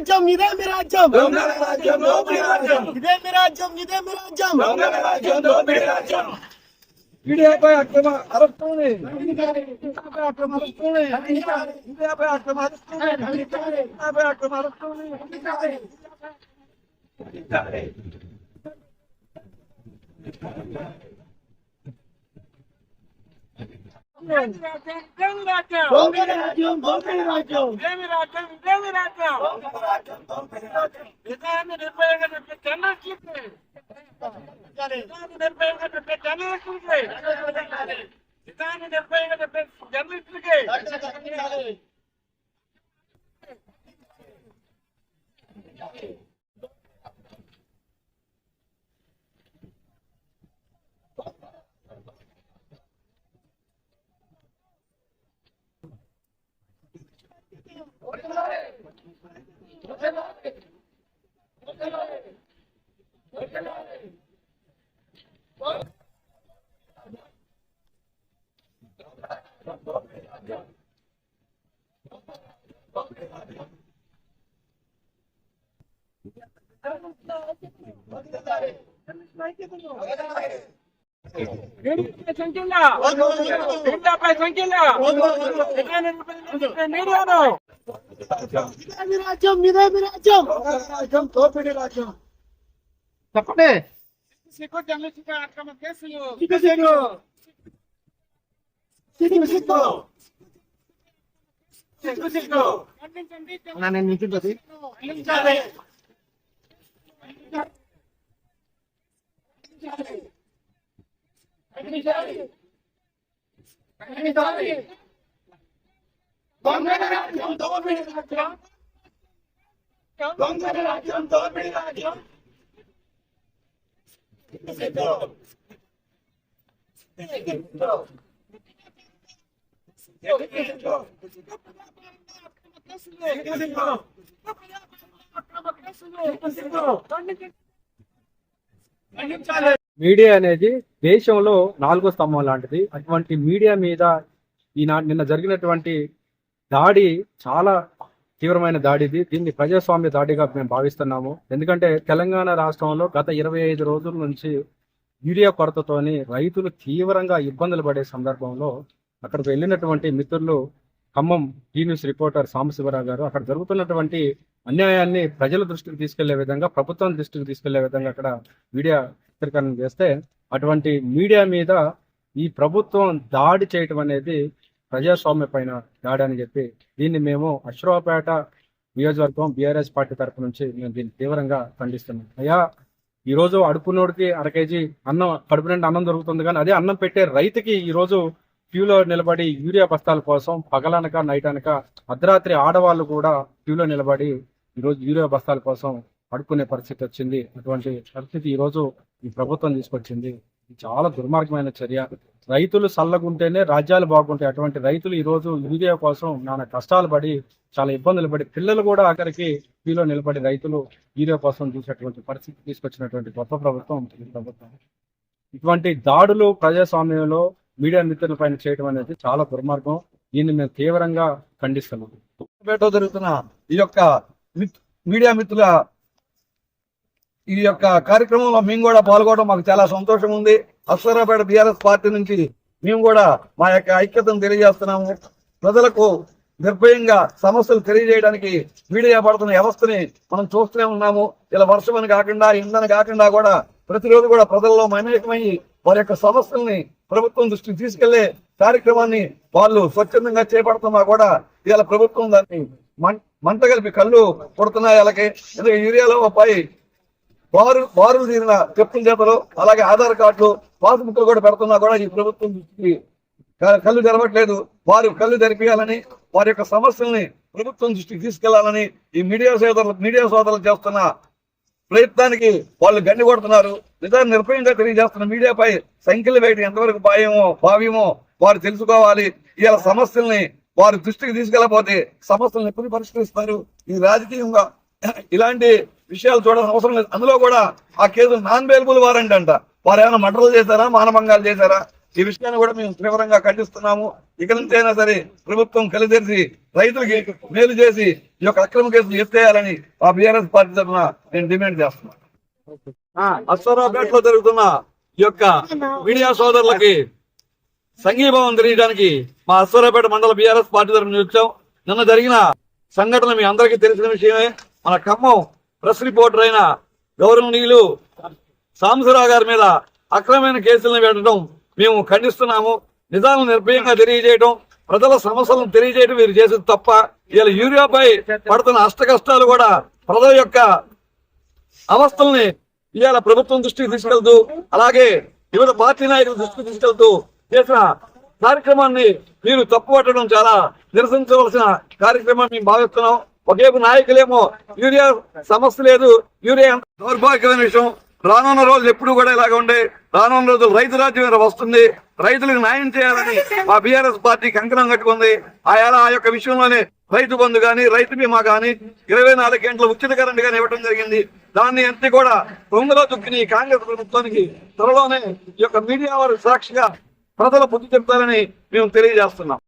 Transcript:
రాజ్యం ఇదే మీ రాజ్యం దొంగల రాజ్యం దోపిడీ రాజ్యం ఇదే మీ రాజ్యం ఇదే మీ రాజ్యం దొంగల రాజ్యం దోపిడీ రాజ్యం మీడియాపై అక్రమ అరెస్టులని మీడియాపై అక్రమ అరెస్టులని మీడియాపై అక్రమ అరెస్టులని మీడియాపై అక్రమ అరెస్టులని దొంగల రాజ్యం దోపిడీ రాజ్యం దొంగల రాజ్యం దోపిడీ రాజ్యం ఇదే మీ రాజ్యం ఇదే మీ రాజ్యం దొంగల రాజ్యం దోపిడీ రాజ్యం చెప్పండి సిగ్గు సిగ్గు సిగ్గు సిగ్గు సిగ్గు సిగ్గు నేను నిల్చుంటుంది ఖండించాలి. ఖండించాలి. దొంగల రాజ్యం దోపిడీ రాజ్యం దొంగల రాజ్యం దోపిడీ రాజ్యం సిగ్గు సిగ్గు సిగ్గు మీడియా అనేది దేశంలో నాలుగో స్తంభం లాంటిది. అటువంటి మీడియా మీద ఈనా నిన్న జరిగినటువంటి దాడి చాలా తీవ్రమైన దాడిది దీన్ని ప్రజాస్వామ్య దాడిగా మేము భావిస్తున్నాము. ఎందుకంటే తెలంగాణ రాష్ట్రంలో గత ఇరవై ఐదు రోజుల నుంచి యూరియా కొరతతోని రైతులు తీవ్రంగా ఇబ్బందులు పడే సందర్భంలో అక్కడికి వెళ్ళినటువంటి మిత్రులు Khammam T news reporter Sambasivarao గారు అక్కడ జరుగుతున్నటువంటి అన్యాయాన్ని ప్రజల దృష్టికి తీసుకెళ్ళే విధంగా ప్రభుత్వం దృష్టికి తీసుకెళ్ళే విధంగా అక్కడ మీడియా చిత్రీకరణ చేస్తే అటువంటి మీడియా మీద ఈ ప్రభుత్వం దాడి చేయటం అనేది ప్రజాస్వామ్య పైన దాడి అని చెప్పి దీన్ని మేము అశ్రవపేట నియోజకవర్గం బీఆర్ఎస్ పార్టీ తరపు నుంచి మేము దీన్ని తీవ్రంగా ఖండిస్తున్నాం. అయ్యా ఈ రోజు అడుపునోడికి అర కేజీ అన్నం కడుపు నిండా అన్నం దొరుకుతుంది కానీ అదే అన్నం పెట్టే రైతుకి ఈ రోజు క్యూలో నిలబడి యూరియా బస్తాల కోసం పగలనక నైట్ అనక అర్ధరాత్రి ఆడవాళ్ళు కూడా క్యూలో నిలబడి ఈరోజు యూరియా బస్తాల కోసం అడుక్కునే పరిస్థితి వచ్చింది. అటువంటి పరిస్థితి ఈ రోజు ఈ ప్రభుత్వం తీసుకొచ్చింది. చాలా దుర్మార్గమైన చర్య. రైతులు సల్లగుంటేనే రాజ్యాలు బాగుంటాయి. అటువంటి రైతులు ఈరోజు యూరియా కోసం నానా కష్టాలు పడి చాలా ఇబ్బందులు పడి పిల్లలు కూడా ఆఖరికి క్యూలో నిలబడి రైతులు యూరియా కోసం చూసేటువంటి పరిస్థితి తీసుకొచ్చినటువంటి గొప్ప ప్రభుత్వం ప్రభుత్వం. ఇటువంటి దాడులు ప్రజాస్వామ్యంలో మీడియా మిత్రుల పైన చేయడం అనేది చాలా దుర్మార్గం. దీన్ని మేము తీవ్రంగా ఖండిస్తున్నాం. పేటలో జరుగుతున్న ఈ యొక్క మిత్- మీడియా మిత్రుల ఈ యొక్క కార్యక్రమంలో మేము కూడా పాల్గొనడం మాకు చాలా సంతోషం ఉంది. అశ్వరాపేట బీఆర్ఎస్ పార్టీ నుంచి మేము కూడా మా యొక్క ఐక్యతను తెలియజేస్తున్నాము. ప్రజలకు నిర్భయంగా సమస్యలు తెలియజేయడానికి మీడియా పడుతున్న వ్యవస్థని మనం చూస్తూనే ఉన్నాము. ఇలా వర్షం అని కాకుండా ఇందని కాకుండా కూడా ప్రతిరోజు కూడా ప్రజల్లో మమేకమయ్యి వారి యొక్క సమస్యల్ని ప్రభుత్వం దృష్టికి తీసుకెళ్ళే కార్యక్రమాన్ని వాళ్ళు స్వచ్ఛందంగా చేపడుతున్నా కూడా ఇవాళ ప్రభుత్వం దాన్ని మం- మంట కలిపి కళ్ళు కొడుతున్నాయి వాళ్ళకి ఎందుకంటే యూరియాలో పై వారు వారు తీరిన చెప్పుల చేతలు అలాగే ఆధార్ కార్డులు పాస్బుక్లు కూడా పెడుతున్నా కూడా ఈ ప్రభుత్వం దృష్టికి క- కళ్ళు తెరవట్లేదు. వారు కళ్ళు తెరిపియాలని వారి యొక్క సమస్యల్ని ప్రభుత్వం దృష్టికి తీసుకెళ్ళాలని ఈ మీడియా సోదరులు మీడియా సోదరులు చేస్తున్న ప్రయత్నానికి వాళ్ళు గండి కొడుతున్నారు. నిజాన్ని నిర్భయంగా తెలియజేస్తున్న మీడియాపై సంఖ్యలు వేయటం ఎంతవరకు భాయమో భావ్యమో వారు తెలుసుకోవాలి. ఇలా సమస్యల్ని వారి దృష్టికి తీసుకెళ్ళకపోతే సమస్యలను ఎప్పుడు పరిష్కరిస్తారు? ఇది రాజకీయంగా ఇలాంటి విషయాలు చూడాల్సిన అవసరం లేదు. అందులో కూడా ఆ కేసు నాన్ బెయిలబుల్ వారెంట్ అంట. వారు ఏమైనా మర్డర్లు చేశారా? మానభంగాలు చేశారా? ఈ విషయాన్ని కూడా మేము తీవ్రంగా ఖండిస్తున్నాము. ఇక నుంచైనా సరే ప్రభుత్వం కలిసేసి రైతులకి మేలు చేసి ఈ యొక్క అక్రమ కేసులు ఎత్తేయాలని ఆ బీఆర్ఎస్ పార్టీ తరఫున నేను డిమాండ్ చేస్తున్నాను. అశ్వరావుపేటలో జరుగుతున్న ఈ యొక్క మీడియా సోదరులకి సంఘీభావం తెలియడానికి మా అశ్వరావుపేట మండల బీఆర్ఎస్ పార్టీ తరఫున వచ్చాం. నిన్న జరిగిన సంఘటన మీ అందరికీ తెలిసిన విషయమే. మన ఖమ్మం ప్రెస్ రిపోర్టర్ అయిన గౌరవనీయులు సాంబశివరావు గారి మీద అక్రమమైన కేసులను పెట్టడం మేము ఖండిస్తున్నాము. నిజాలను నిర్భయంగా తెలియజేయడం ప్రజల సమస్యలను తెలియజేయడం వీరు చేసేది తప్ప ఇలా యూరియాపై పడుతున్న అష్ట కష్టాలు కూడా ప్రజల యొక్క అవస్థల్ని ఇవాళ ప్రభుత్వం దృష్టికి తీసుకెళ్తూ అలాగే వివిధ పార్టీ నాయకుల దృష్టికి తీసుకెళ్తూ చేసిన కార్యక్రమాన్ని మీరు తప్పుపట్టడం చాలా నిరసించవలసిన కార్యక్రమాన్ని మేము భావిస్తున్నాం. ఒకేపు నాయకులేమో యూరియా సమస్య లేదు యూరియా దౌర్భాగ్యమైన విషయం. రానున్న రోజులు ఎప్పుడు కూడా ఇలాగ ఉండే. రానున్న రోజులు రైతు రాజ్యం వస్తుంది. రైతులకు న్యాయం చేయాలని మా బీఆర్ఎస్ పార్టీ కంకణం కట్టుకుంది. ఆయా ఆ యొక్క విషయంలోనే రైతు బంధు గాని రైతు బీమా గాని ఇరవై నాలుగు గంటల ఉచిత కరెంట్ గాని ఇవ్వడం జరిగింది. దాన్ని అంతే కూడా తొంగలో దుక్కిని కాంగ్రెస్ ప్రభుత్వానికి త్వరలోనే ఈ యొక్క మీడియా వారి సాక్షిగా ప్రజల బుద్ధి చెప్తారని మేము తెలియజేస్తున్నాం.